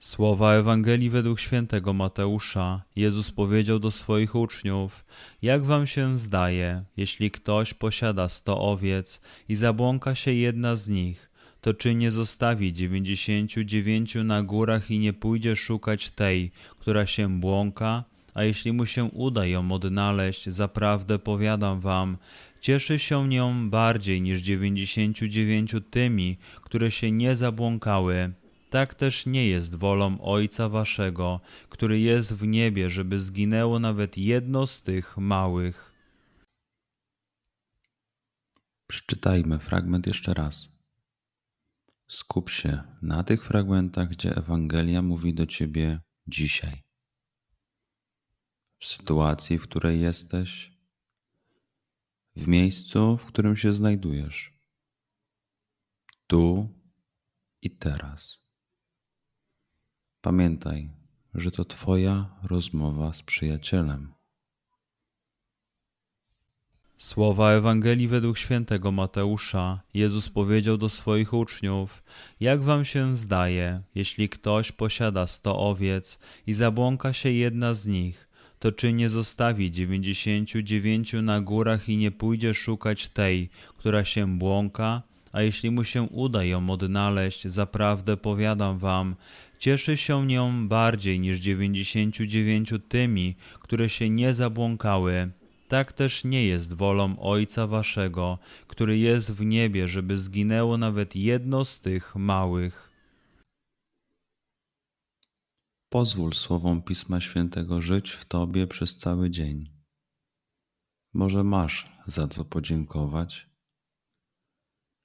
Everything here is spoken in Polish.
Słowa Ewangelii według świętego Mateusza. Jezus powiedział do swoich uczniów: Jak wam się zdaje, jeśli ktoś posiada sto owiec i zabłąka się jedna z nich, to czy nie zostawi dziewięćdziesięciu dziewięciu na górach i nie pójdzie szukać tej, która się błąka? A jeśli mu się uda ją odnaleźć, zaprawdę powiadam wam, cieszy się nią bardziej niż dziewięćdziesięciu dziewięciu tymi, które się nie zabłąkały tak też nie jest wolą Ojca Waszego, który jest w niebie, żeby zginęło nawet jedno z tych małych. Przeczytajmy fragment jeszcze raz. Skup się na tych fragmentach, gdzie Ewangelia mówi do Ciebie dzisiaj. W sytuacji, w której jesteś, w miejscu, w którym się znajdujesz, tu i teraz. Pamiętaj, że to Twoja rozmowa z przyjacielem. Słowa Ewangelii według świętego Mateusza. Jezus powiedział do swoich uczniów: Jak wam się zdaje, jeśli ktoś posiada sto owiec i zabłąka się jedna z nich, to czy nie zostawi dziewięćdziesięciu dziewięciu na górach i nie pójdzie szukać tej, która się błąka? A jeśli mu się uda ją odnaleźć, zaprawdę powiadam wam, cieszy się nią bardziej niż dziewięćdziesięciu dziewięciu tymi, które się nie zabłąkały. Tak też nie jest wolą Ojca Waszego, który jest w niebie, żeby zginęło nawet jedno z tych małych. Pozwól słowom Pisma Świętego żyć w Tobie przez cały dzień. Może masz za co podziękować,